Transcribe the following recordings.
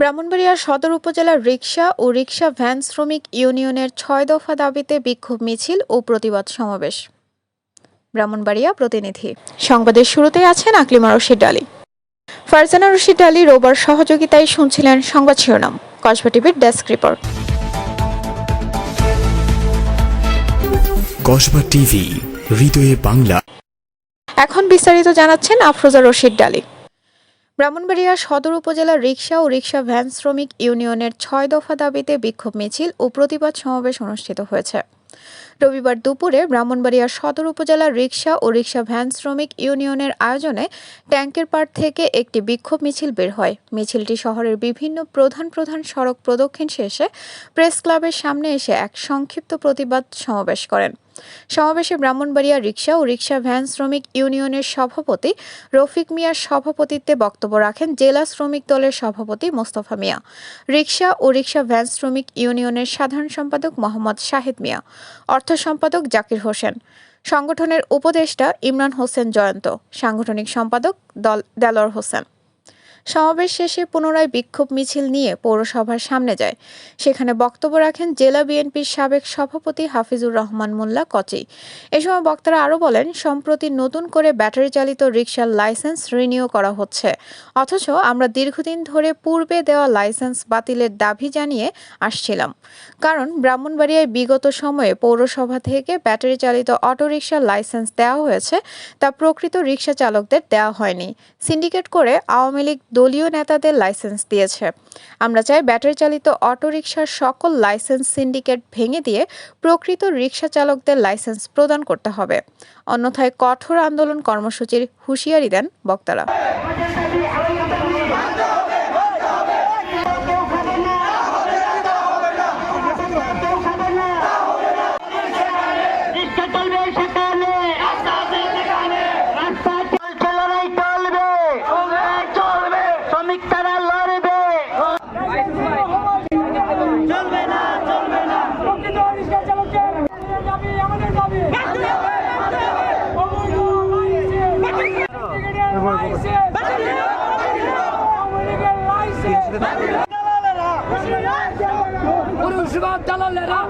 ব্রাহ্মণবাড়িয়া সদর উপজেলার রিকশা ও রিকশা ভ্যান শ্রমিক ইউনিয়নের ছয় দফা দাবিতে বিক্ষোভ মিছিল ও প্রতিবাদ সমাবেশ। ব্রাহ্মণবাড়িয়া প্রতিনিধি। সংবাদের শুরুতেই আছেন আকলিমা রশিদ আলী ফারজানা রশিদ আলী রোবার সহযোগিতায় শুনছিলেন সংবাদ শিরোনাম। কসবা টিভির ডেস্ক রিপোর্ট। কসবা টিভি হৃদয়ে বাংলা। এখন বিস্তারিত জানাচ্ছেন আফরোজা রশিদ ডালি। ব্রাহ্মণবাড়িয়া সদর উপজেলার রিক্সা ও রিক্সা ভ্যান শ্রমিক ইউনিয়নের ছয় দফা দাবিতে বিক্ষোভ মিছিল ও প্রতিবাদ সমাবেশ অনুষ্ঠিত হয়েছে। রবিবার দুপুরে ব্রাহ্মণবাড়িয়া সদর উপজেলার রিক্সা ও রিক্সা ভ্যান শ্রমিক ইউনিয়নের আয়োজনে ট্যাঙ্কের পাড় থেকে একটি বিক্ষোভ মিছিল বের হয়। মিছিলটি শহরের বিভিন্ন প্রধান প্রধান সড়ক প্রদক্ষিণ শেষে প্রেস ক্লাবের সামনে এসে এক সংক্ষিপ্ত প্রতিবাদ সমাবেশ করেন। সমাবেশে ব্রাহ্মণবাড়িয়া রিকশা ও রিকশা ভ্যান শ্রমিক ইউনিয়নের সভাপতি রফিক মিয়ার সভাপতিত্বে বক্তব্য রাখেন জেলা শ্রমিক দলের সভাপতি মোস্তফা মিয়া, রিকশা ও রিকশা ভ্যান শ্রমিক ইউনিয়নের সাধারণ সম্পাদক মোহাম্মদ শাহিদ মিয়া, অর্থ সম্পাদক জাকির হোসেন, সংগঠনের উপদেষ্টা ইমরান হোসেন জয়ন্ত, সাংগঠনিক সম্পাদক দল দেলোয়ার হোসেন। সমাবেশ শেষে পুনরায় বিক্ষোভ মিছিল নিয়ে পৌরসভার সামনে যায়। সেখানে বক্তব্য রাখেন জেলা বিএনপির সাবেক সভাপতি হাফিজুর রহমান মোল্লা কচি। এ সময় বক্তারা আরও বলেন, সম্প্রতি নতুন করে ব্যাটারি চালিত রিক্সার লাইসেন্স রিনিউ করা হচ্ছে। অথচ আমরা দীর্ঘদিন ধরে পূর্বে দেওয়া লাইসেন্স বাতিলের দাবি জানিয়ে আসছিলাম। কারণ ব্রাহ্মণবাড়িয়ায় বিগত সময়ে পৌরসভা থেকে ব্যাটারি চালিত অটোরিকশার লাইসেন্স দেওয়া হয়েছে, তা প্রকৃত রিক্সা চালকদের দেওয়া হয়নি। সিন্ডিকেট করে আওয়ামী লীগ দলীয় নেতাদের লাইসেন্স দিয়েছে। আমরা চাই ব্যাটারি চালিত অটোরিকশার সকল লাইসেন্স সিন্ডিকেট ভেঙে দিয়ে প্রকৃত রিক্সা চালকদের লাইসেন্স প্রদান করতে হবে। অন্যথায় কঠোর আন্দোলন কর্মসূচির হুঁশিয়ারি দেন বক্তারা রিক্সা চলবে সেখানে রাস্তা চলছে লড়াই চলবে চলবে শ্রমিক তারা লড়বে চলবে না চলবে না প্রকৃত রিক্সা চালকের দাবি আমাদের দাবি অবৈধ লাইসেন্স আওয়ামী লীগের লাইসেন্স পুরুষবাদ দালালেরা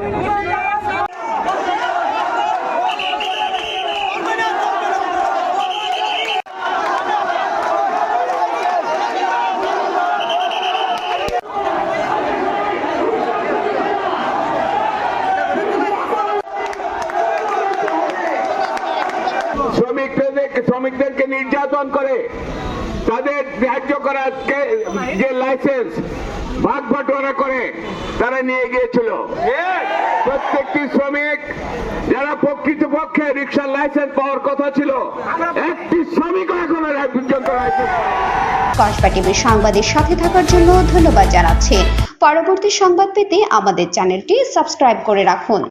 শ্রমিকদের শ্রমিকদেরকে নির্যাতন করে। তাদের ন্যায্য করা কে- যে লাইসেন্স ভাগ বাটোয়ারা করে তারা নিয়ে গিয়েছিল। প্রত্যেকটি শ্রমিক যারা প্রকৃতপক্ষে রিক্সার লাইসেন্স পাওয়ার কথা ছিল একটি শ্রমিকও এখনও এক পর্যন্ত লাইসেন্স কসবা টিভির সংবাদের সাথে থাকার জন্য ধন্যবাদ জানাচ্ছি। পরবর্তী সংবাদ পেতে আমাদের চ্যানেলটি সাবস্ক্রাইব করে রাখুন।